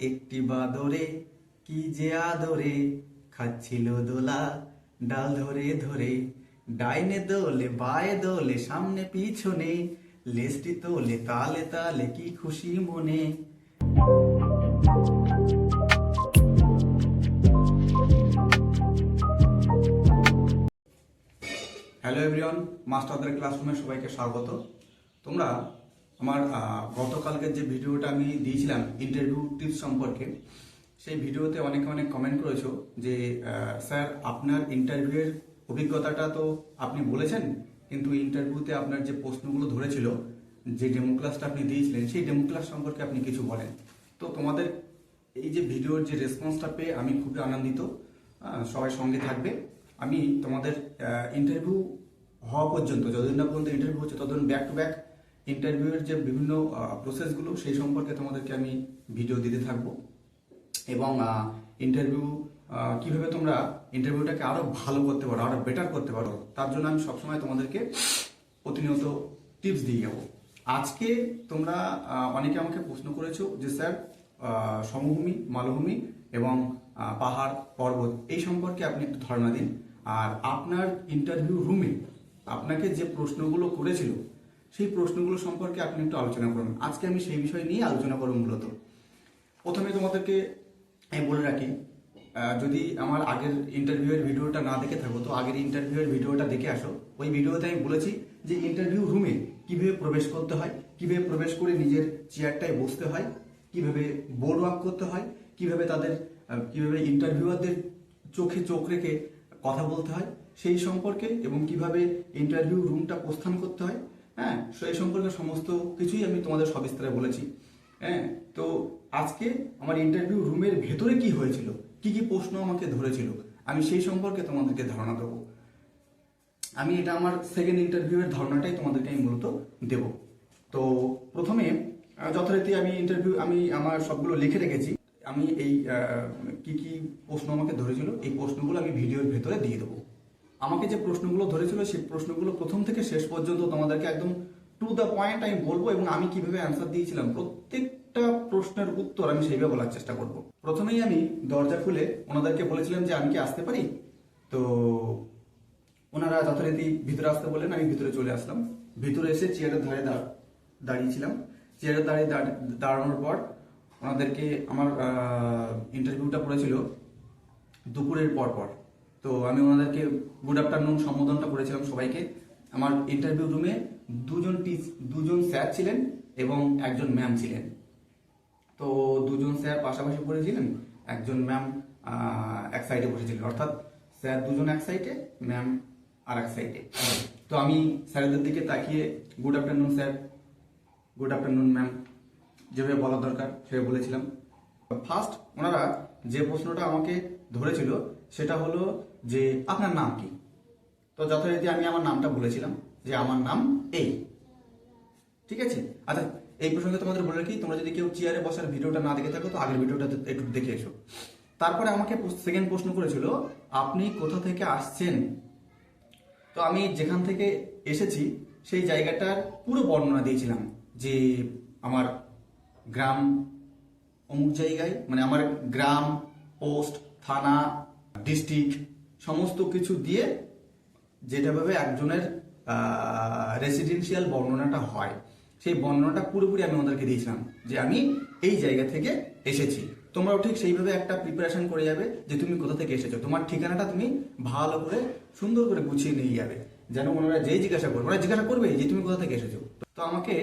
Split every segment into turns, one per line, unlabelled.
একটি বাদরে, কি যে আদরে? খাচ্ছিল দোলা, ডাল ধরে ধরে, ডাইনে দোলে, বায়ে দোলে, সামনে পিছনে, লেজটি তোলে, তালে তালে, কি খুশি মনে। হ্যালো এভরিওয়ান মাস্টারদের ক্লাসরুমে সবাইকে স্বাগত। তোমরা আমার গতকালকের যে ভিডিওটা আমি দিয়েছিলাম ইন্টারভিউ টিপস সম্পর্কে, সেই ভিডিওতে অনেকে অনেক কমেন্ট করেছ যে স্যার, আপনার ইন্টারভিউয়ের অভিজ্ঞতাটা তো আপনি বলেছেন, কিন্তু ইন্টারভিউতে আপনার যে প্রশ্নগুলো ধরেছিল, যে ডেমো ক্লাসটা আপনি দিয়েছিলেন, সেই ডেমো ক্লাস সম্পর্কে আপনি কিছু বলেন। তো তোমাদের এই যে ভিডিওর যে রেসপন্সটা পেয়ে আমি খুবই আনন্দিত। সবাই সঙ্গে থাকবে। আমি তোমাদের ইন্টারভিউ হওয়া পর্যন্ত, যতদিন না পর্যন্ত ইন্টারভিউ হচ্ছে, ততদিন ব্যাক টু ব্যাক ইন্টারভিউয়ের যে বিভিন্ন প্রসেসগুলো সেই সম্পর্কে তোমাদেরকে আমি ভিডিও দিতে থাকব। এবং ইন্টারভিউ কীভাবে তোমরা ইন্টারভিউটাকে আরও ভালো করতে পারো আরও বেটার করতে পারো, তার জন্য আমি সবসময় তোমাদেরকে প্রতিনিয়ত টিপস দিয়ে যাব। আজকে তোমরা অনেকে আমাকে প্রশ্ন করেছ যে, স্যার সমভূমি, মালভূমি এবং পাহাড়, পর্বত, এই সম্পর্কে আপনি একটু ধারণা দিন। আর আপনার ইন্টারভিউ রুমে আপনাকে যে প্রশ্নগুলো করেছিল সেই প্রশ্নগুলো সম্পর্কে আপনি একটু আলোচনা করুন। আজকে আমি সেই বিষয় নিয়ে আলোচনা করব মূলত। প্রথমে তোমাদেরকে আমি বলে রাখি যদি আমার আগের ইন্টারভিউয়ের ভিডিওটা না দেখে থাকো, তো আগের ইন্টারভিউয়ের ভিডিওটা দেখে আসো। ওই ভিডিওতে আমি বলেছি যে ইন্টারভিউ রুমে কীভাবে প্রবেশ করতে হয়, কীভাবে প্রবেশ করে নিজের চেয়ারটায় বসতে হয়, কীভাবে বোর্ড ওয়ার্ক করতে হয়, কীভাবে তাদের কীভাবে ইন্টারভিউয়ারদের চোখে চোখ রেখে কথা বলতে হয়, সেই সম্পর্কে এবং কীভাবে ইন্টারভিউ রুমটা প্রস্থান করতে হয় হ্যাঁ সেই সম্পর্কে সমস্ত কিছুই আমি তোমাদের সবিস্তারে বলেছি। হ্যাঁ তো আজকে আমার ইন্টারভিউ রুমের ভেতরে কি হয়েছিল? কি কি প্রশ্ন আমাকে ধরেছিল? আমি সেই সম্পর্কে তোমাদেরকে ধারণা দেবো। আমি এটা আমার সেকেন্ড ইন্টারভিউয়ের ধারণাটাই তোমাদেরকে আমি মূলত দেব। তো প্রথমে যথারীতি আমি ইন্টারভিউ আমি আমার সবগুলো লিখে রেখেছি। আমি এই কি কি প্রশ্ন আমাকে ধরেছিল, এই প্রশ্নগুলো আমি ভিডিওর ভেতরে দিয়ে দেবো। আমাকে যে প্রশ্নগুলো ধরেছিল, সেই প্রশ্নগুলো প্রথম থেকে শেষ পর্যন্ত তোমাদেরকে একদম টু দ্য পয়েন্ট আমি বলব এবং আমি কীভাবে অ্যান্সার দিয়েছিলাম, প্রত্যেকটা প্রশ্নের উত্তর আমি সেইভাবে বলার চেষ্টা করব। প্রথমেই আমি দরজা খুলে ওনাদেরকে বলেছিলাম যে, আমি কি আসতে পারি? তো ওনারা যথারীতি ভিতরে আসতে বললেন, আমি ভিতরে চলে আসলাম। ভিতরে এসে চেয়ারের ধারে দাঁড়- দাঁড়িয়েছিলাম। চেয়ারের দাঁড়িয়ে দাঁড়- দাঁড়ানোর পর ওনাদেরকে আমার ইন্টারভিউটা পড়েছিল দুপুরের পর পর। তো আমি ওনাদেরকে গুড আফটারনুন সম্বোধনটা করেছিলাম সবাইকে। আমার ইন্টারভিউ রুমে দুজন টিচ দুজন স্যার ছিলেন এবং একজন ম্যাম ছিলেন। তো দুজন স্যার পাশাপাশি পড়েছিলেন, একজন ম্যাম এক সাইডে বসেছিলেন। অর্থাৎ স্যার দুজন এক সাইডে ম্যাম আর এক সাইডে তো আমি স্যারদের দিকে তাকিয়ে good afternoon sir good afternoon ma'am যেভাবে বলার দরকার সেভাবে বলেছিলাম। ফার্স্ট ওনারা যে প্রশ্নটা আমাকে ধরেছিল সেটা হলো যে আপনার নাম কি? তো যথারীতি আমি আমার নামটা বলেছিলাম যে আমার নাম এই ঠিক আছে? আচ্ছা এই প্রসঙ্গে তোমাদের বলে রাখি, তোমরা যদি কেউ চেয়ারে বসার ভিডিওটা না দেখে থাকো, তো আগের ভিডিওটা একটু দেখে এসো। তারপরে আমাকে সেকেন্ড প্রশ্ন করেছিল, আপনি কোথা থেকে আসছেন? তো আমি যেখান থেকে এসেছি, সেই জায়গাটার পুরো বর্ণনা দিয়েছিলাম যে আমার গ্রাম অমুক জায়গায় মানে আমার গ্রাম, পোস্ট, থানা ডিস্ট্রিক্ট সমস্ত কিছু দিয়ে যেটাভাবে একজনের রেসিডেন্সিয়াল বর্ণনাটা হয়, সেই বর্ণনাটা পুরোপুরি আমি ওদেরকে দিয়েছিলাম যে আমি এই জায়গা থেকে এসেছি। তোমরাও ঠিক সেইভাবে একটা প্রিপারেশন করে যাবে যে তুমি কোথা থেকে এসেছ। তোমার ঠিকানাটা তুমি ভালো করে, সুন্দর করে গুছিয়ে নিয়ে যাবে। যেন ওনারা যেই জিজ্ঞাসা করবে, ওরা জিজ্ঞাসা করবে যে তুমি কোথা থেকে এসেছ। তো আমাকে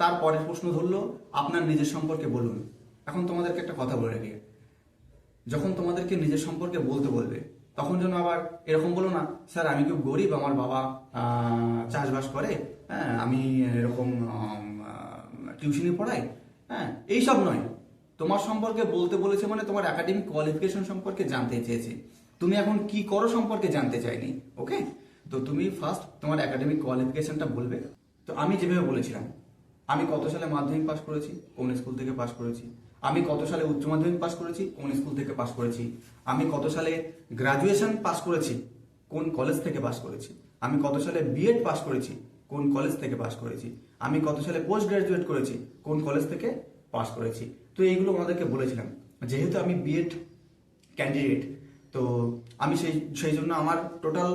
তার পরের প্রশ্ন ধরলো, আপনার নিজের সম্পর্কে বলুন। এখন তোমাদেরকে একটা কথা বলে রাখি। যখন তোমাদেরকে নিজের সম্পর্কে বলতে বলবে, তখন যেন আবার এরকম বলো না, স্যার, আমি খুব গরিব, আমার বাবা চাষবাস করে হ্যাঁ আমি এরকম টিউশনি পড়াই হ্যাঁ এইসব নয়। তোমার সম্পর্কে বলতে বলেছে মানে তোমার একাডেমিক কোয়ালিফিকেশন সম্পর্কে জানতে চেয়েছে। তুমি এখন কি করো সম্পর্কে জানতে চাইনি ওকে তো তুমি ফার্স্ট তোমার একাডেমিক কোয়ালিফিকেশনটা বলবে। তো আমি যেভাবে বলেছিলাম, আমি কত সালে মাধ্যমিক পাস করেছি, কোন স্কুল থেকে পাস করেছি আমি কত সালে উচ্চ মাধ্যমিক পাস করেছি? কোন স্কুল থেকে পাস করেছি? আমি কত সালে গ্রাজুয়েশন পাস করেছি? কোন কলেজ থেকে পাস করেছি? আমি কত সালে বিএড পাস করেছি? কোন কলেজ থেকে পাস করেছি? আমি কত সালে পোস্ট গ্রাজুয়েট করেছি? কোন কলেজ থেকে পাস করেছি? তো এইগুলো ওনাদেরকে বলেছিলাম। যেহেতু আমি বিএড ক্যান্ডিডেট তো আমি সেই সেই জন্য আমার টোটাল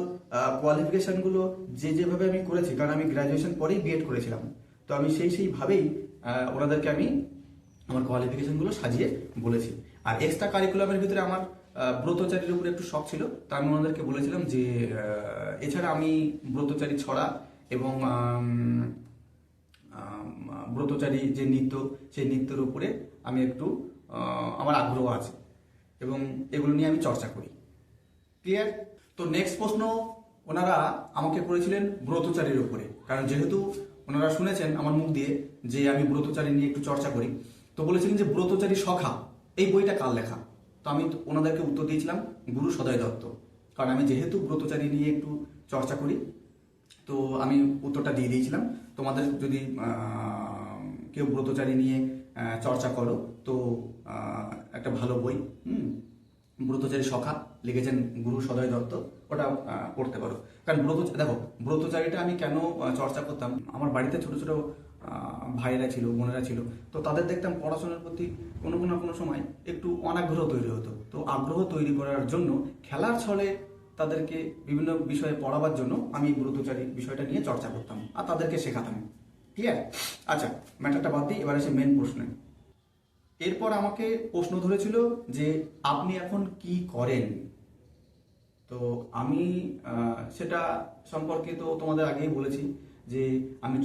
কোয়ালিফিকেশনগুলো যে যেভাবে আমি করেছি, কারণ আমি গ্র্যাজুয়েশন পরেই বিএড করেছিলাম। তো আমি সেই, সেইভাবেই ওনাদেরকে আমি আমার কোয়ালিফিকেশনগুলো সাজিয়ে বলেছি। আর এক্সট্রা কারিকুলামের ভিতরে আমার ব্রতচারীর উপরে একটু শখ ছিল। তো আমি ওনাদেরকে বলেছিলাম যে এছাড়া আমি ব্রতচারী ছড়া এবং ব্রতচারী যে নৃত্য, সেই নৃত্যের উপরে আমি একটু আমার আগ্রহ আছে এবং এগুলো নিয়ে আমি চর্চা করি। ক্লিয়ার তো নেক্সট প্রশ্ন, ওনারা আমাকে করেছিলেন ব্রতচারীর উপরে। কারণ যেহেতু ওনারা শুনেছেন আমার মুখ দিয়ে যে আমি ব্রতচারী নিয়ে একটু চর্চা করি তো বলেছিলেন যে ব্রতচারী সখা, এই বইটা কার লেখা? তো আমি ওনাদেরকে উত্তর দিয়েছিলাম, গুরু সদয় দত্ত। কারণ আমি যেহেতু ব্রতচারী নিয়ে একটু চর্চা করি, তো আমি উত্তরটা দিয়ে দিয়েছিলাম। তোমাদের যদি কেউ ব্রতচারী নিয়ে চর্চা করো, তো একটা ভালো বই, হুম, ব্রতচারী সখা লিখেছেন গুরু সদয় দত্ত, ওটা পড়তে পারো। কারণ ব্রত দেখো, ব্রতচারীটা আমি কেন চর্চা করতাম? আমার বাড়িতে ছোট ছোট আহ, ভাইয়েরা ছিল বোনেরা ছিল। তো তাদের দেখতাম পড়াশোনার প্রতি কোনো কোনো কোনো সময় একটু অনাগ্রহ তৈরি হতো। তো আগ্রহ তৈরি করার জন্য খেলার ছলে তাদেরকে বিভিন্ন বিষয়ে পড়াবার জন্য আমি ব্রতচারী বিষয়টা নিয়ে চর্চা করতাম আর তাদেরকে শেখাতাম। ক্লিয়ার আচ্ছা ম্যাটারটা বাদ দিই এবার এসে মেন প্রশ্নে। এরপর আমাকে প্রশ্ন ধরেছিল যে আপনি এখন কি করেন? তো আমি সেটা সম্পর্কে তো তোমাদের আগেই বলেছি যে আমি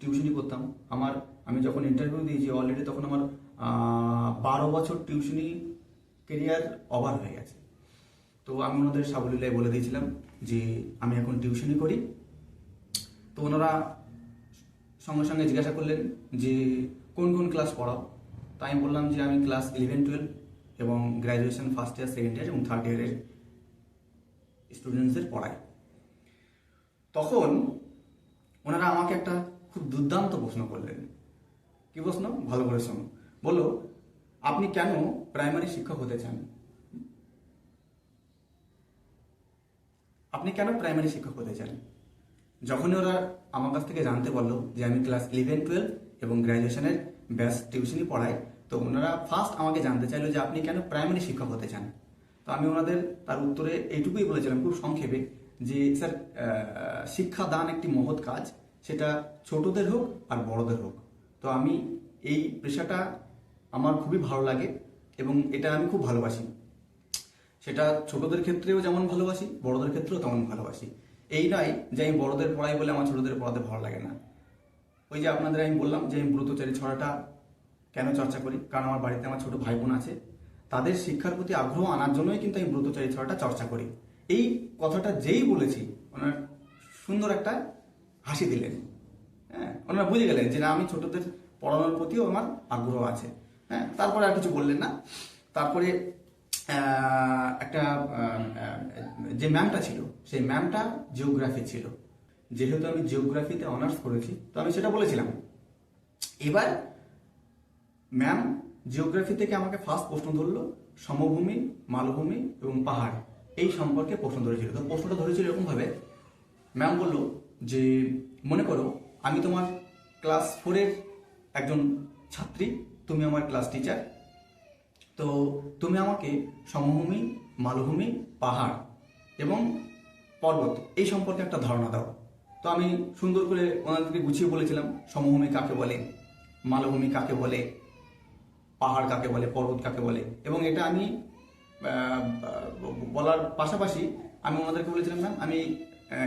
টিউশনি করতাম। আমার, আমি যখন ইন্টারভিউ দিয়েছি অলরেডি তখন আমার বারো বছর টিউশনি কেরিয়ার ওভার হয়ে গেছে। তো আমি ওনাদের সাবলীলায় বলে দিয়েছিলাম যে, আমি এখন টিউশনি করি। তো ওনারা সঙ্গে সঙ্গে জিজ্ঞাসা করলেন যে, কোন কোন ক্লাস পড়াও? তাই আমি বললাম যে, আমি ক্লাস ইলেভেন টুয়েলভ এবং graduation first year second year এবং থার্ড ইয়ারের স্টুডেন্টসদের পড়াই। তখন ওনারা আমাকে একটা খুব দুর্দান্ত প্রশ্ন করলেন। কি প্রশ্ন? ভালো করে শোনো। বলল আপনি কেন প্রাইমারি শিক্ষক হতে চান? আপনি কেন প্রাইমারি শিক্ষক হতে চান? যখনই ওরা আমার কাছ থেকে জানতে পারল যে আমি ক্লাস ইলেভেন টুয়েলভ এবং গ্র্যাজুয়েশনের ব্যাস টিউশনই পড়াই, তো ওনারা ফার্স্ট আমাকে জানতে চাইলো যে আপনি কেন প্রাইমারি শিক্ষক হতে চান? তো আমি ওনাদের তার উত্তরে এইটুকুই বলেছিলাম, খুব সংক্ষেপে, যে স্যার শিক্ষা দান একটি মহৎ কাজ। সেটা ছোটদের হোক আর বড়দের হোক। তো আমি এই পেশাটা আমার খুবই ভালো লাগে এবং এটা আমি খুব ভালোবাসি। সেটা ছোটদের ক্ষেত্রেও যেমন ভালোবাসি, বড়দের ক্ষেত্রেও তেমন ভালোবাসি। এই নয় যে আমি বড়দের পড়াই বলে আমার ছোটদের পড়াতে ভালো লাগে না। ওই যে আপনাদের আমি বললাম যে আমি ব্রতচারী ছড়াটা কেন চর্চা করি? কারণ আমার বাড়িতে আমার ছোট ভাই বোন আছে। তাদের শিক্ষার প্রতি আগ্রহ আনার জন্যই কিন্তু আমি ব্রতচারী ছড়াটা চর্চা করি। এই কথাটা যেই বলেছি ওনার সুন্দর একটা হাসি দিলেন। হ্যাঁ ওনারা বুঝে গেলেন যে না, আমি ছোটদের পড়ানোর প্রতিও আমার আগ্রহ আছে। হ্যাঁ তারপরে আর কিছু বললেন না। তারপরে একটা যে ম্যামটা ছিল, সেই ম্যামটা জিওগ্রাফি ছিল। যেহেতু আমি জিওগ্রাফিতে অনার্স করেছি, তো আমি সেটা বলেছিলাম। এবার ম্যাম জিওগ্রাফি থেকে আমাকে ফার্স্ট প্রশ্ন ধরলো, সমভূমি, মালভূমি এবং পাহাড়। এই সম্পর্কে প্রশ্ন ধরেছিল। তো প্রশ্নটা ধরেছিল এরকম ভাবে ম্যাম বলল যে, মনে করো, আমি তোমার ক্লাস ফোরের একজন ছাত্রী, তুমি আমার ক্লাস টিচার তো তুমি আমাকে সমভূমি, মালভূমি, পাহাড় এবং পর্বত এই সম্পর্কে একটা ধারণা দাও। তো আমি সুন্দর করে ওনাদেরকে গুছিয়ে বলেছিলাম, সমভূমি কাকে বলে, মালভূমি কাকে বলে, পাহাড় কাকে বলে, পর্বত কাকে বলে এবং এটা আমি বলার পাশাপাশি আমি ওনাদেরকে বলেছিলাম, ম্যাম, আমি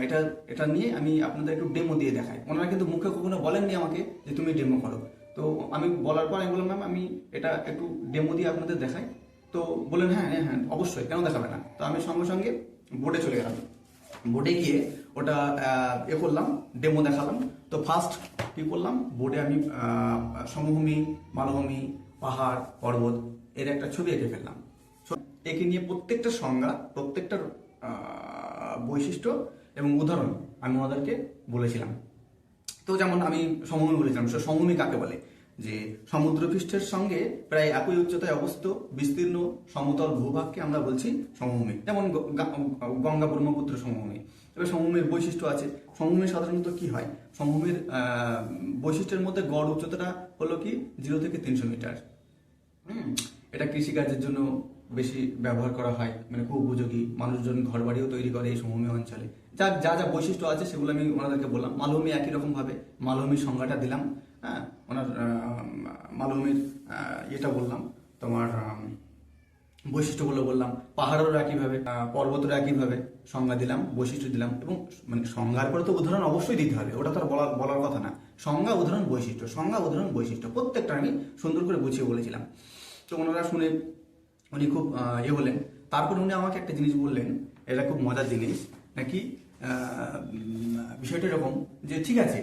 এটা এটা নিয়ে আমি আপনাদের একটু ডেমো দিয়ে দেখাই। ওনারা কিন্তু মুখে কখনো বলেননি আমাকে যে তুমি ডেমো করো। তো আমি বলার পর আমি বললাম ম্যাম আমি এটা একটু ডেমো দিয়ে আপনাদের দেখাই। তো বললেন হ্যাঁ হ্যাঁ হ্যাঁ অবশ্যই, কেন দেখাবে না? তো আমি সঙ্গে সঙ্গে বোর্ডে চলে গেলাম। বোর্ডে গিয়ে ওটা এ করলাম ডেমো দেখালাম। তো ফার্স্ট কি করলাম? বোর্ডে আমি সমভূমি, মালভূমি, পাহাড়, পর্বত এর একটা ছবি এঁকে ফেললাম। একে নিয়ে প্রত্যেকটা সংজ্ঞা, প্রত্যেকটা বৈশিষ্ট্য এবং উদাহরণ আমি ওনাদেরকে বলেছিলাম। তো যেমন আমি সমভূমি বলেছিলাম সে সমভূমি কাকে বলে? যে সমুদ্রপৃষ্ঠের সঙ্গে প্রায় একই উচ্চতায় অবস্থিত বিস্তীর্ণ সমতল ভূভাগকে আমরা বলছি সমভূমি। যেমন গঙ্গা ব্রহ্মপুত্র সমভূমি। এবার সমভূমির বৈশিষ্ট্য আছে। সমভূমি সাধারণত কি হয়? সমভূমির বৈশিষ্ট্যের মধ্যে গড় উচ্চতাটা হলো কি? জিরো থেকে তিনশো মিটার। হুম, এটা কৃষিকাজের জন্য বেশি ব্যবহার করা হয় মানে খুব উপযোগী। মানুষজন ঘরবাড়িও তৈরি করে এই সমভূমি অঞ্চলে। যা যা যা বৈশিষ্ট্য আছে সেগুলো আমি ওনাদেরকে বললাম। মালভূমি একই রকম ভাবে, মালভূমির সংজ্ঞাটা দিলাম হ্যাঁ? ওনার মালভূমির ইয়েটা বললাম, তোমার বৈশিষ্ট্যগুলো বললাম, পাহাড়েরও একইভাবে পর্বতেরও একইভাবে সংজ্ঞা দিলাম, বৈশিষ্ট্য দিলাম এবং মানে সংজ্ঞার পরে তো উদাহরণ অবশ্যই দিতে হবে, ওটা তো আর বলার বলার কথা না। সংজ্ঞা, উদাহরণ, বৈশিষ্ট্য, সংজ্ঞা, উদাহরণ, বৈশিষ্ট্য, প্রত্যেকটা আমি সুন্দর করে বুঝিয়ে বলেছিলাম। তো ওনারা শুনে উনি খুব ইয়ে হলেন। তারপর উনি আমাকে একটা জিনিস বললেন, এটা খুব মজার জিনিস, নাকি বিষয়টা এরকম যে ঠিক আছে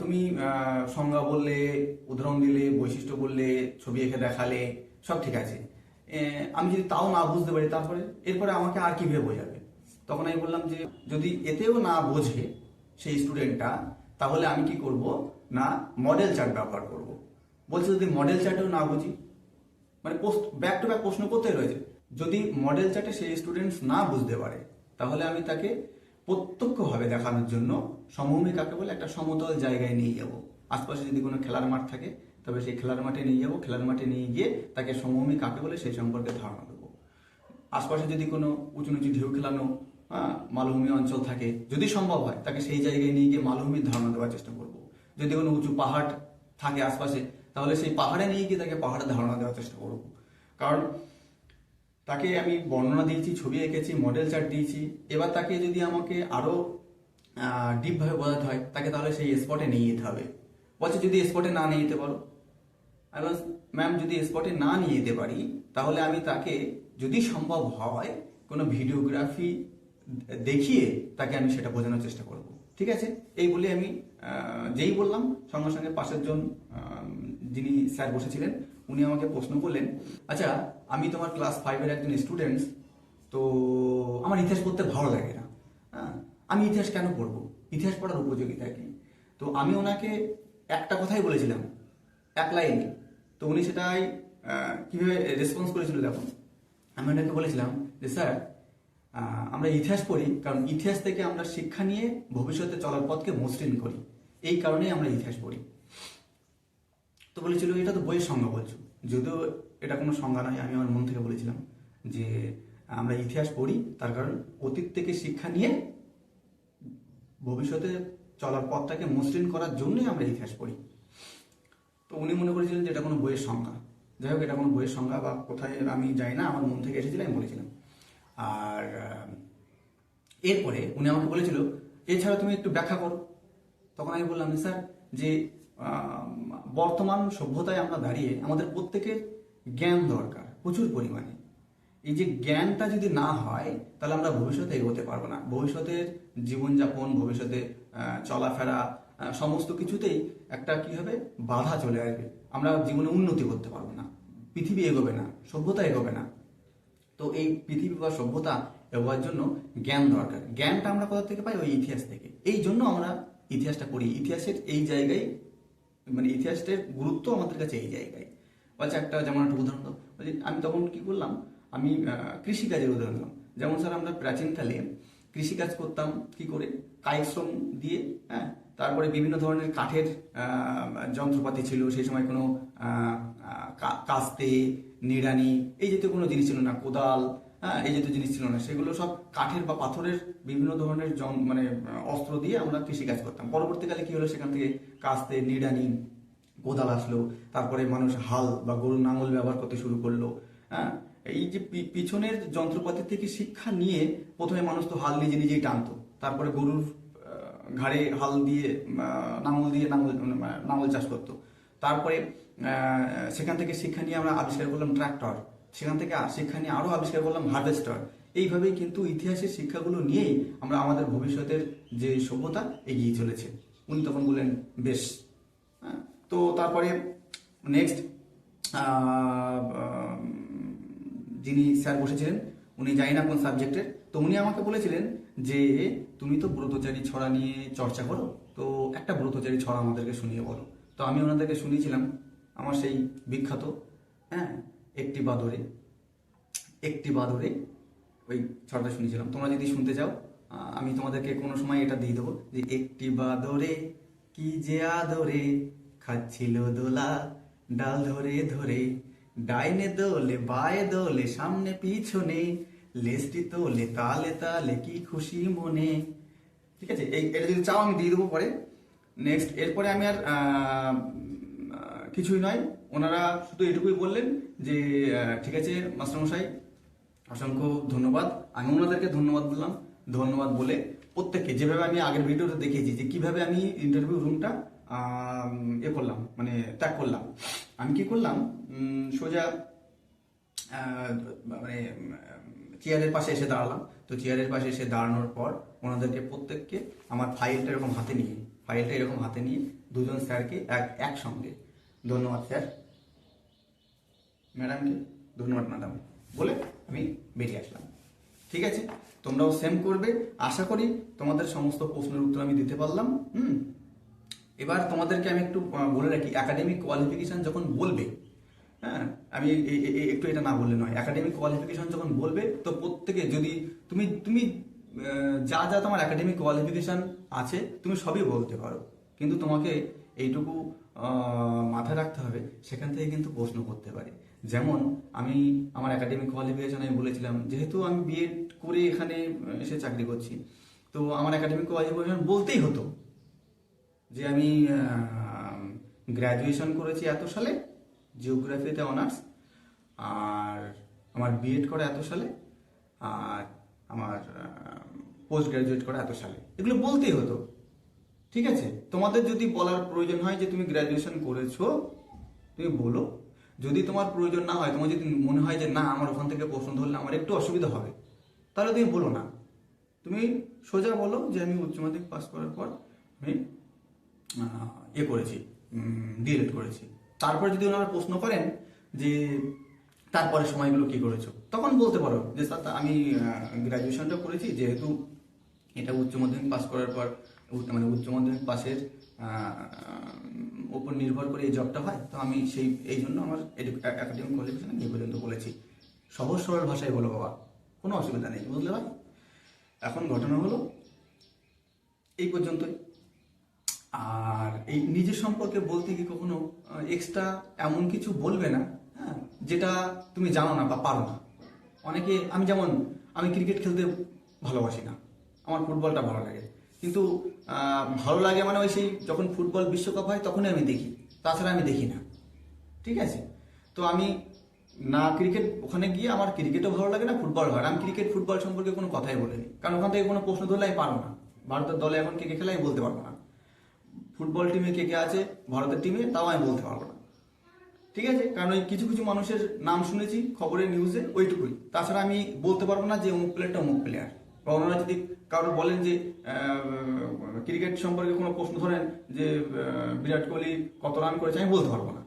তুমি সংজ্ঞা বললে, উদাহরণ দিলে, বৈশিষ্ট্য বললে, ছবি এঁকে দেখালে, সব ঠিক আছে। আমি যদি তাও না বুঝতে পারি তারপরে, এরপরে আমাকে আর কীভাবে বোঝাবে? তখন আমি বললাম যে, যদি এতেও না বোঝে সেই স্টুডেন্টটা তাহলে আমি কি করব? না মডেল চার্ট ব্যবহার করব। বলছে যদি মডেল চার্টেও না বুঝি মানে ব্যাক টু ব্যাক প্রশ্ন করতে রয়েছে। যদি মডেল চার্টে সেই স্টুডেন্টস না বুঝতে পারে তাহলে আমি তাকে প্রত্যক্ষভাবে দেখানোর জন্য সমভূমি কাকে বলে একটা সমতল জায়গায় নিয়ে যাব। আশপাশে যদি কোনো খেলার মাঠ থাকে তবে সেই খেলার মাঠে নিয়ে যাব। খেলার মাঠে নিয়ে গিয়ে তাকে সমভূমি কাকে বলে সেই সম্পর্কে ধারণা দেবো। আশপাশে যদি কোনো উঁচু নিচু ঢেউ খেলানো হ্যাঁ, মালভূমি অঞ্চল থাকে যদি সম্ভব হয় তাকে সেই জায়গায় নিয়ে গিয়ে মালভূমির ধারণা দেওয়ার চেষ্টা করব। যদি কোনো উঁচু পাহাড় থাকে আশপাশে তাহলে সেই পাহাড়ে নিয়ে গিয়ে তাকে পাহাড়ের ধারণা দেওয়ার চেষ্টা করব। কারণ তাকে আমি বর্ণনা দিয়েছি, ছবি এঁকেছি মডেল চার্ট দিয়েছি। এবার তাকে যদি আমাকে আরও ডিপভাবে বোঝাতে হয়, তাকে তাহলে সেই স্পটে নিয়ে যেতে হবে। বলছে, যদি স্পটে না নিয়ে যেতে পারো। আমি ম্যাম যদি স্পটে না নিয়ে যেতে পারি, তাহলে আমি তাকে, যদি সম্ভব হয়, কোনো ভিডিওগ্রাফি দেখিয়ে তাকে আমি সেটা বোঝানোর চেষ্টা করব। ঠিক আছে? এই বলে আমি যেই বললাম, সঙ্গে সঙ্গে পাশের জন যিনি স্যার বসেছিলেন, উনি আমাকে প্রশ্ন করলেন আচ্ছা আমি তোমার ক্লাস ফাইভের একজন স্টুডেন্টস তো আমার ইতিহাস পড়তে ভালো লাগে না। হ্যাঁ আমি ইতিহাস কেন পড়ব? ইতিহাস পড়ার উপযোগিতা কি? তো আমি ওনাকে একটা কথাই বলেছিলাম, এক লাইনে। তো উনি সেটাই কীভাবে রেসপন্স করেছিল দেখুন। আমি ওনাকে বলেছিলাম যে, স্যার আমরা ইতিহাস পড়ি, কারণ ইতিহাস থেকে আমরা শিক্ষা নিয়ে ভবিষ্যতে চলার পথকে মসৃণ করি। এই কারণেই আমরা ইতিহাস পড়ি। তো বলেছিল, এটা তো বইয়ের সংজ্ঞা বলছো। যদিও এটা কোনো সংজ্ঞা নয়, আমি আমার মন থেকে বলেছিলাম যে, আমরা ইতিহাস পড়ি, তার কারণ অতীত থেকে শিক্ষা নিয়ে ভবিষ্যতে চলার পথটাকে মসৃণ করার জন্যই আমরা ইতিহাস পড়ি। তো উনি মনে করেছিলেন যে, এটা কোনো বইয়ের সংজ্ঞা। যাই হোক, এটা কোনো বইয়ের সংজ্ঞা বা কোথায় আমি যাই না, আমার মন থেকে এসেছিল, আমি বলেছিলাম। আর এরপরে উনি আমাকে বলেছিল, এছাড়া তুমি একটু ব্যাখ্যা করো। তখন আমি বললাম স্যার, যে বর্তমান সভ্যতায় আমরা দাঁড়িয়ে আমাদের প্রত্যেকের জ্ঞান দরকার, প্রচুর পরিমাণে। এই যে জ্ঞানটা যদি না হয়, তাহলে আমরা ভবিষ্যতে এগোতে পারব না। ভবিষ্যতের জীবনযাপন, ভবিষ্যতে চলাফেরা সমস্ত কিছুতেই একটা কি হবে? বাধা চলে আসবে। আমরা জীবনে উন্নতি করতে পারব না। পৃথিবী এগোবে না, সভ্যতা এগোবে না। তো এই পৃথিবী বা সভ্যতা এগোয়ার জন্য জ্ঞান দরকার। জ্ঞানটা আমরা কোথা থেকে পাই? ওই ইতিহাস থেকে। এই জন্য আমরা ইতিহাসটা পড়ি। ইতিহাসের এই জায়গায় মানে ইতিহাসের গুরুত্ব আমাদের কাছে এই জায়গায়। বলছে একটা যেমন একটা উদাহরণ বলছি, আমি তখন কি করলাম? আমি কৃষিকাজের উদাহরণ দিলাম। যেমন স্যার, আমরা প্রাচীনকালে কৃষিকাজ করতাম, কি করে? কায়িক শ্রম দিয়ে হ্যাঁ? তারপরে বিভিন্ন ধরনের কাঠের যন্ত্রপাতি ছিল, সেই সময় কোনো কাস্তে, নিড়ানি, এই জাতীয় কোনো জিনিস ছিল না, কোদাল হ্যাঁ এই জাতীয় জিনিস ছিল না সেগুলো সব কাঠের বা পাথরের বিভিন্ন ধরনের যন- মানে অস্ত্র দিয়ে আমরা কৃষিকাজ করতাম। পরবর্তীকালে কি হলো সেখান থেকে কাস্তে নিড়ানি কোদাল আসলো তারপরে মানুষ হাল বা গরুর নাঙল ব্যবহার করতে শুরু করল হ্যাঁ? এই যে পিছনের যন্ত্রপাতি থেকে শিক্ষা নিয়ে প্রথমে মানুষ তো হাল নিজে নিজেই টানতো তারপরে গরুর ঘাড়ে হাল দিয়ে নাঙল দিয়ে নাঙল মানে, নাঙল চাষ করতো। তারপরে সেখান থেকে শিক্ষা নিয়ে আমরা আবিষ্কার করলাম ট্রাক্টর সেখান থেকে শিক্ষা নিয়ে আরও আবিষ্কার করলাম হারভেস্টার এইভাবেই কিন্তু ইতিহাসের শিক্ষাগুলো নিয়েই আমরা আমাদের ভবিষ্যতের যে সভ্যতা এগিয়ে চলেছে। উনি তখন বললেন বেশ। হ্যাঁ, তো তারপরে নেক্সট যিনি স্যার বসেছিলেন উনি জানি না কোন সাবজেক্টের তো উনি আমাকে বলেছিলেন যে তুমি তো ব্রতচারী ছড়া নিয়ে চর্চা করো তো একটা ব্রতচারী ছড়া আমাদেরকে শুনিয়ে বলো। তো আমি ওনাদেরকে শুনিয়েছিলাম আমার সেই বিখ্যাত হ্যাঁ একটি বাদরে একটি বাদরে, ওই ছড়াটা শুনেছিলাম। তোমরা যদি শুনতে চাও আমি তোমাদেরকে কোনো সময় এটা দিয়ে দেবো যে একটি বাদরে কি যে আদরে খাচ্ছিল দোলা, ডাল ধরে ধরে, ডাইনে দোলে, বায়ে দোলে, সামনে পিছনে, লেজটি তোলে, তালে তালে কি খুশি মনে। ঠিক আছে? এই, এটা যদি চাও আমি দিয়ে দেবো পরে। নেক্সট এরপরে আমি আর কিছুই নয়। ওনারা শুধু এটুকুই বললেন যে ঠিক আছে, মাস্টারমশাই, অসংখ্য ধন্যবাদ। আমি ওনাদেরকে ধন্যবাদ বললাম। ধন্যবাদ বলে প্রত্যেককে, যেভাবে আমি আগের ভিডিওতে দেখিয়েছি যে কীভাবে আমি ইন্টারভিউ রুমটা এ করলাম মানে ত্যাগ করলাম। আমি কি করলাম? সোজা মানে চেয়ারের পাশে এসে দাঁড়ালাম। তো চেয়ারের পাশে এসে দাঁড়ানোর পর ওনাদেরকে প্রত্যেককে আমার ফাইলটা এরকম হাতে নিয়ে ফাইলটা এরকম হাতে নিয়ে দুজন স্যারকে এক, একসঙ্গে ধন্যবাদ, স্যার। ম্যাডামকে ধন্যবাদ, ম্যাডাম। বলে আমি বেরিয়ে আসলাম। ঠিক আছে? তোমরাও সেম করবে। আশা করি তোমাদের সমস্ত প্রশ্নের উত্তর আমি দিতে পারলাম। হুম? এবার তোমাদেরকে আমি একটু বলে রাখি একাডেমিক কোয়ালিফিকেশান যখন বলবে হ্যাঁ আমি একটু এটা না বললে নয়। একাডেমিক কোয়ালিফিকেশন যখন বলবে, তো প্রত্যেকে যদি তুমি তুমি যা যা তোমার একাডেমিক কোয়ালিফিকেশন আছে, তুমি সবই বলতে পারো। কিন্তু তোমাকে এইটুকু মাথায় রাখতে হবে, সেখান থেকে কিন্তু প্রশ্ন করতে পারে। যেমন, আমি আমার একাডেমিক কোয়ালিফিকেশন আমি বলেছিলাম, যেহেতু আমি বিএড করে এখানে এসে চাকরি করছি, তো আমার একাডেমিক কোয়ালিফিকেশন বলতেই হতো যে আমি গ্র্যাজুয়েশন করেছি এত সালে জিওগ্রাফিতে অনার্স আর আমার বিএড করা এত সালে, আর আমার পোস্ট গ্র্যাজুয়েট করা এত সালে। এগুলো বলতেই হতো। ঠিক আছে? তোমাদের যদি বলার প্রয়োজন হয় যে তুমি গ্র্যাজুয়েশন করেছ, তুমি বলো। যদি তোমার প্রয়োজন না হয়, তোমার যদি মনে হয় যে না, আমার ওখান থেকে প্রশ্ন ধরলে আমার একটু অসুবিধা হবে, তাহলে তুমি বলো না। তুমি সোজা বলো যে আমি উচ্চ মাধ্যমিক পাস করার পর আমি এ করেছি ডিএলএড করেছি। তারপরে যদি ওনারা প্রশ্ন করেন যে তারপরে সময়গুলো কি করেছ, তখন বলতে পারো যে স্যার আমি গ্র্যাজুয়েশনটা করেছি, যেহেতু এটা উচ্চ মাধ্যমিক পাস করার পর মানে উচ্চ মাধ্যমিক পাসের উপর নির্ভর করে এই জবটা হয়, তো আমি সেই, এই জন্য আমার একাডেমিক কোয়ালিফিকেশন এই পর্যন্ত বলেছি। সহজ সরল ভাষায় বলো বাবা, কোনো অসুবিধা নেই, বুঝলে ভাই? এখন ঘটনা হলো, এই পর্যন্তই। আর এই নিজের সম্পর্কে বলতে গিয়ে কখনো এক্সট্রা এমন কিছু বলবে না হ্যাঁ যেটা তুমি জানো না বা পারো না। অনেকে, আমি যেমন, আমি ক্রিকেট খেলতে ভালোবাসি না, আমার ফুটবলটা ভালো লাগে। কিন্তু ভালো লাগে মানে ওই সেই যখন ফুটবল বিশ্বকাপ হয় তখনই আমি দেখি। তাছাড়া আমি দেখি না। ঠিক আছে? তো আমি না ক্রিকেট, ওখানে গিয়ে আমার ক্রিকেটও ভালো লাগে না, ফুটবল ভালো আমি ক্রিকেট, ফুটবল সম্পর্কে কোনো কথাই বলিনি। কারণ ওখান থেকে কোনো প্রশ্ন ধরলে আমি পারব না। ভারতের দলে এখন কে কে খেলে আমি বলতে পারব না। ফুটবল টিমে কে কে আছে, ভারতের টিমে, তাও আমি বলতে পারব না। ঠিক আছে? কারণ ওই কিছু কিছু মানুষের নাম শুনেছি, খবরের নিউজে ওইটুকুই। তাছাড়া আমি বলতে পারব না যে অমুক প্লেয়ারটা অমুক প্লেয়ার বা ওনারা যদি কারোর বলেন যে ক্রিকেট সম্পর্কে কোনো প্রশ্ন ধরেন যে বিরাট কোহলি কত রান করেছে, আমি বলতে পারব না।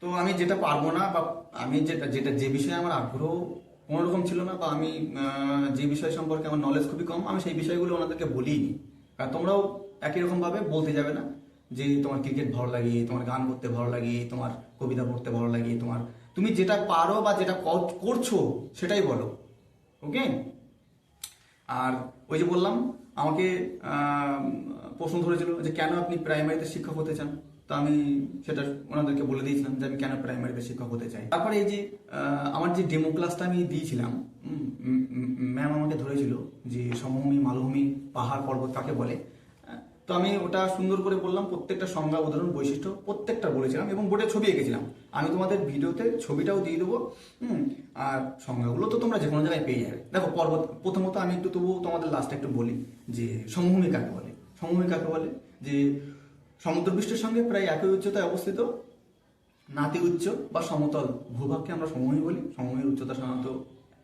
তো আমি যেটা পারব না বা আমি যেটা যেটা যে বিষয়ে আমার আগ্রহ কোনো রকম ছিল না বা আমি যে বিষয় সম্পর্কে আমার নলেজ খুবই কম, আমি সেই বিষয়গুলো ওনাদেরকে বলিনি। কারণ তোমরাও একই রকমভাবে বলতে যাবে না যে, তোমার ক্রিকেট ভালো লাগে, তোমার গান করতে ভালো লাগে, তোমার কবিতা পড়তে ভালো লাগে, তোমার, তুমি যেটা পারো বা যেটা কর- করছ সেটাই বলো। ওকে আর ওই যে বললাম, আমাকে প্রশ্ন ধরেছিল যে কেন আপনি প্রাইমারিতে শিক্ষক হতে চান? তো আমি সেটা ওনাদেরকে বলে দিয়েছিলাম যে আমি কেন প্রাইমারিতে শিক্ষক হতে চাই। তারপরে এই যে আমার যে ডেমো ক্লাসটা আমি দিয়েছিলাম ম্যাম আমাকে ধরেছিল যে সমভূমি, মালভূমি, পাহাড়, পর্বত কাকে বলে? তো আমি ওটা সুন্দর করে বললাম, প্রত্যেকটা সংজ্ঞা, উদাহরণ, বৈশিষ্ট্য প্রত্যেকটা বলেছিলাম এবং বোর্ডে ছবি এঁকেছিলাম। আমি তোমাদের ভিডিওতে ছবিটাও দিয়ে দেবো, হুম, আর সংজ্ঞাগুলো তো তোমরা যে কোনো জায়গায় পেয়ে যাবে। দেখো পর্বত প্রথমত আমি একটু তবুও তোমাদের লাস্টে একটু বলি যে সমভূমি কাকে বলে? সমভূমি কাকে বলে? যে সমুদ্রপৃষ্ঠের সঙ্গে প্রায় একই উচ্চতায় অবস্থিত, নাতি উচ্চ বা সমতল ভূভাগকে আমরা সমভূমি বলি। সমভূমির উচ্চতা সাধারণত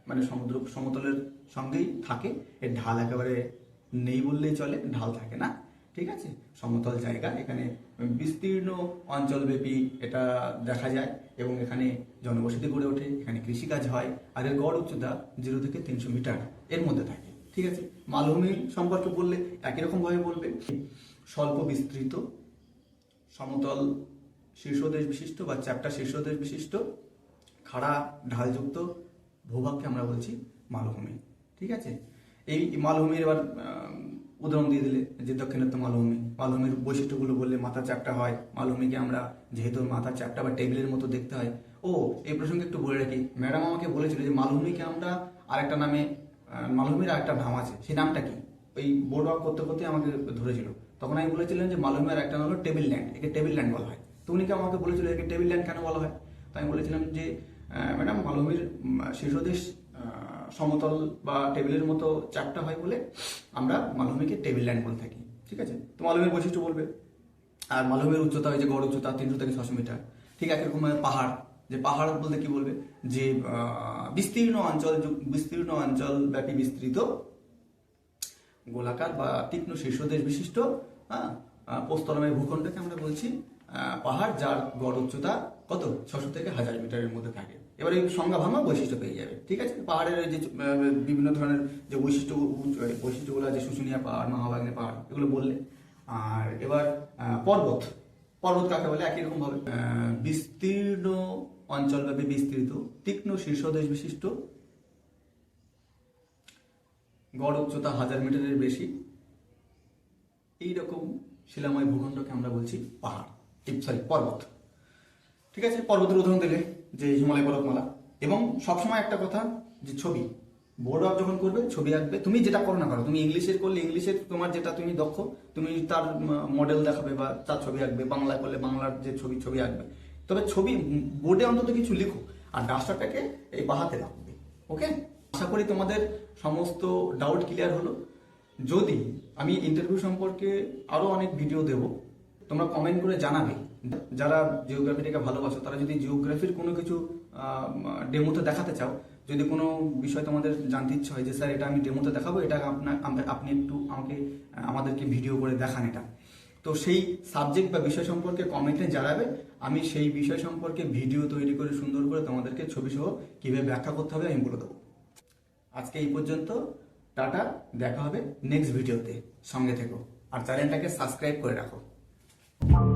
মানে সমুদ্র, সমতলের সঙ্গেই থাকে। এর ঢাল একেবারে নেই বললেই চলে, ঢাল থাকে না। ঠিক আছে? সমতল জায়গা, এখানে বিস্তীর্ণ অঞ্চলব্যাপী এটা দেখা যায় এবং এখানে জনবসতি গড়ে ওঠে, এখানে কৃষিকাজ হয়, আর এর গড় উচ্চতা জিরো থেকে তিনশো মিটার এর মধ্যে থাকে, ঠিক আছে? মালভূমি সম্পর্কে বললে একই রকম ভাবে বলবে। স্বল্প বিস্তৃত, সমতল শীর্ষদেশ বিশিষ্ট বা চ্যাপ্টা শীর্ষদেশ বিশিষ্ট, খাড়া, ঢালযুক্ত, ভূভাগকে আমরা বলছি মালভূমি, ঠিক আছে? এই মালভূমির এবার উদাহরণ দিয়ে দিলে যে দক্ষিণাত্য মালভূমি। মালভূমির বৈশিষ্ট্যগুলো বললে মাথা চ্যাপটা হয়। মালভূমিকে আমরা যেহেতু মাথা চ্যাপটা বা টেবিলের মতো দেখতে হয়। ও, এই প্রসঙ্গে একটু বলে রাখি। ম্যাডাম আমাকে বলেছিল যে মালভূমিকে আমরা আরেকটা নামে মালভূমির আরেকটা নাম আছে। সেই নামটা কি? ওই বোর্ড ওয়ার্ক করতে করতে আমাকে ধরেছিল। তখন আমি বলেছিলাম যে মালভূমির একটা নাম হলো টেবিল ল্যান্ড একে টেবিল ল্যান্ড বলা হয়। তো উনি কি আমাকে বলেছিল একে টেবিল ল্যান্ড কেন বলা হয়? তো আমি বলেছিলাম যে ম্যাডাম, মালভূমির শীর্ষদেশ সমতল বা টেবিলের মতো চাপটা হয় বলে আমরা মালভূমিকে টেবিল ল্যান্ড বলে থাকি, ঠিক আছে? তো মালভূমির বৈশিষ্ট্য বলবে। আর মালভূমির উচ্চতা হয়েছে গড় উচ্চতা তিনশো থেকে ছশো মিটার। ঠিক আছে এরকম পাহাড়। যে পাহাড় বলতে কি বলবে? যে বিস্তীর্ণ অঞ্চল বিস্তীর্ণ অঞ্চল ব্যাপী বিস্তৃত গোলাকার বা তীক্ষ্ণ শীর্ষদেশ বিশিষ্ট হ্যাঁ প্রস্তরময় ভূখণ্ডকে আমরা বলছি পাহাড় যার গড় উচ্চতা কত? ছশো থেকে হাজার মিটারের মধ্যে থাকে। এবার এই সংজ্ঞা ভাঙা বৈশিষ্ট্য পেয়ে যাবে ঠিক আছে? পাহাড়ের যে বিভিন্ন ধরনের যে বৈশিষ্ট্য বৈশিষ্ট্যগুলো আছে শুশুনিয়া পাহাড় মহাবাগ্নে পাহাড় এগুলো বললে। আর এবার পর্বত। পর্বত কাকে বলে? একই রকম ভাবে। আহ, বিস্তীর্ণ অঞ্চলব্যাপী বিস্তৃত তীক্ষ্ণ শীর্ষদেশ বিশিষ্ট। গড় উচ্চতা হাজার মিটারের বেশি। এইরকম শিলাময় ভূখণ্ডকে আমরা বলছি পাহাড় সরি পর্বত। ঠিক আছে? পর্বতের উদাহরণ দিলে। যে হিমালয় পর্বতমালা। এবং সবসময় একটা কথা যে ছবি বোর্ড ওয়ার্ক যখন করবে, ছবি আঁকবে, তুমি যেটা করো না করো তুমি ইংলিশের করলে, ইংলিশের তোমার যেটা তুমি দক্ষ, তুমি তার মডেল দেখাবে বা তার ছবি আঁকবে, বাংলা করলে বাংলার যে ছবি ছবি আঁকবে। তবে ছবি বোর্ডে অন্তত কিছু লিখো, আর ডাস্টারটাকে এই বাহাতে রাখবে ওকে আশা করি তোমাদের সমস্ত ডাউট ক্লিয়ার হলো। যদি আমি ইন্টারভিউ সম্পর্কে আরও অনেক ভিডিও দেব তোমরা কমেন্ট করে জানাবে। যারা জিওগ্রাফিটাকে ভালোবাসো, তারা যদি জিওগ্রাফির কোনো কিছু ডেমোতে দেখাতে চাও, যদি কোনো বিষয় তোমাদের জানতে ইচ্ছে হয় যে, স্যার, এটা আমি ডেমোতে দেখাবো, এটা আপনার আপনি একটু আমাকে, আমাদেরকে ভিডিও করে দেখান এটা। তো সেই সাবজেক্ট বা বিষয় সম্পর্কে কমেন্টে জানাবে। আমি সেই বিষয় সম্পর্কে ভিডিও তৈরি করে, সুন্দর করে তোমাদেরকে ছবি সহ কীভাবে ব্যাখ্যা করতে হবে, আমি বলে দেবো। আজকে এই পর্যন্ত, টাটা, দেখা হবে নেক্সট ভিডিওতে সঙ্গে থেকো। আর চ্যানেলটাকে সাবস্ক্রাইব করে রাখো। Bye.